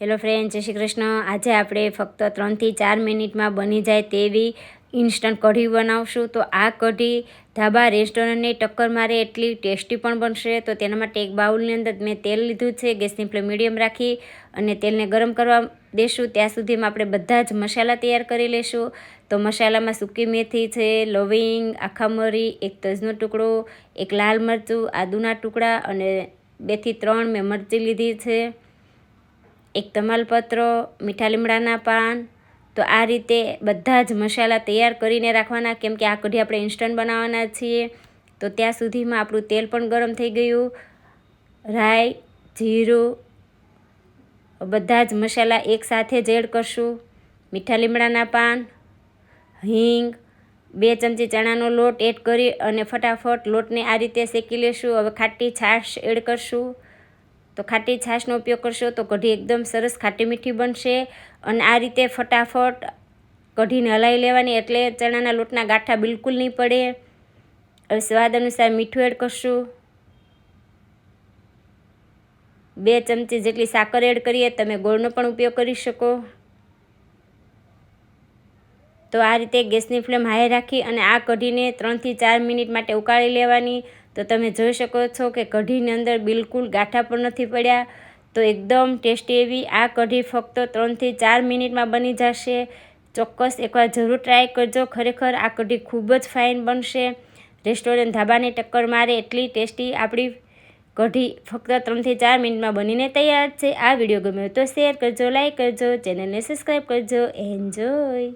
Hello friend જય શ્રી કૃષ્ણ. આજે આપણે ફક્ત ત્રણથી ચાર મિનિટમાં બની જાય તેવી ઇન્સ્ટન્ટ કઢી બનાવશું. તો આ કઢી ધાબા રેસ્ટોરન્ટની ટક્કર મારે એટલી ટેસ્ટી પણ બનશે. તો તેના માટે એક બાઉલની અંદર મેં તેલ લીધું છે, ગેસની ફ્લેમ મીડિયમ રાખી અને તેલને ગરમ કરવા દેશું. ત્યાં સુધીમાં આપણે બધા જ મસાલા તૈયાર કરી લેશું. તો મસાલામાં સૂકી મેથી છે, લવિંગ, આખા મરી, એક તજનો ટુકડો, એક લાલ મરચું, આદુના ટુકડા અને બેથી ત્રણ મેં મરચી લીધી છે. એક તમાલપત્ર, મીઠા લીમડાના પાન, તો આ રીતે બધા જ મસાલા તૈયાર કરીને રાખવાના. કેમ કે આ કઢી આપણે ઇન્સ્ટન્ટ બનાવવાના છીએ. તો ત્યાં સુધીમાં આપણું તેલ પણ ગરમ થઈ ગયું. રાઈ, જીરું, બધા જ મસાલા એકસાથે જ એડ કરશું. મીઠા લીમડાના પાન, હિંગ, બે ચમચી ચણાનો લોટ એડ કરી અને ફટાફટ લોટને આ રીતે શેકી લેશું. હવે ખાટી છાશ એડ કરશું. તો ખાટી છાશનો ઉપયોગ કરશો તો કઢી એકદમ સરસ ખાટી મીઠી બનશે અને આ રીતે ફટાફટ કઢીને હલાવી લેવાની એટલે ચણાના લોટના ગાંઠા બિલકુલ નહીં પડે. હવે સ્વાદ અનુસાર મીઠું એડ કરશું. બે ચમચી જેટલી સાકર એડ કરીએ, તમે ગોળનો પણ ઉપયોગ કરી શકો. તો આ રીતે ગેસની ફ્લેમ હાઈ રાખી અને આ કઢીને ત્રણથી ચાર મિનિટ માટે ઉકાળી લેવાની. તો તમે જોઈ શકો છો કે કઢીની અંદર બિલકુલ ગાંઠા પણ નથી પડ્યા. તો એકદમ ટેસ્ટી એવી આ કઢી ફક્ત ત્રણથી ચાર મિનિટમાં બની જશે. ચોક્કસ એકવાર જરૂર ટ્રાય કરજો. ખરેખર આ કઢી ખૂબ જ ફાઇન બનશે. રેસ્ટોરન્ટ ધાબાની ટક્કર મારે એટલી ટેસ્ટી આપણી કઢી ફક્ત ત્રણથી ચાર મિનિટમાં બનીને તૈયાર છે. આ વીડિયો ગમ્યો તો શેર કરજો લાઇક કરજો ચેનલને સબસ્ક્રાઈબ કરજો. એન્જોય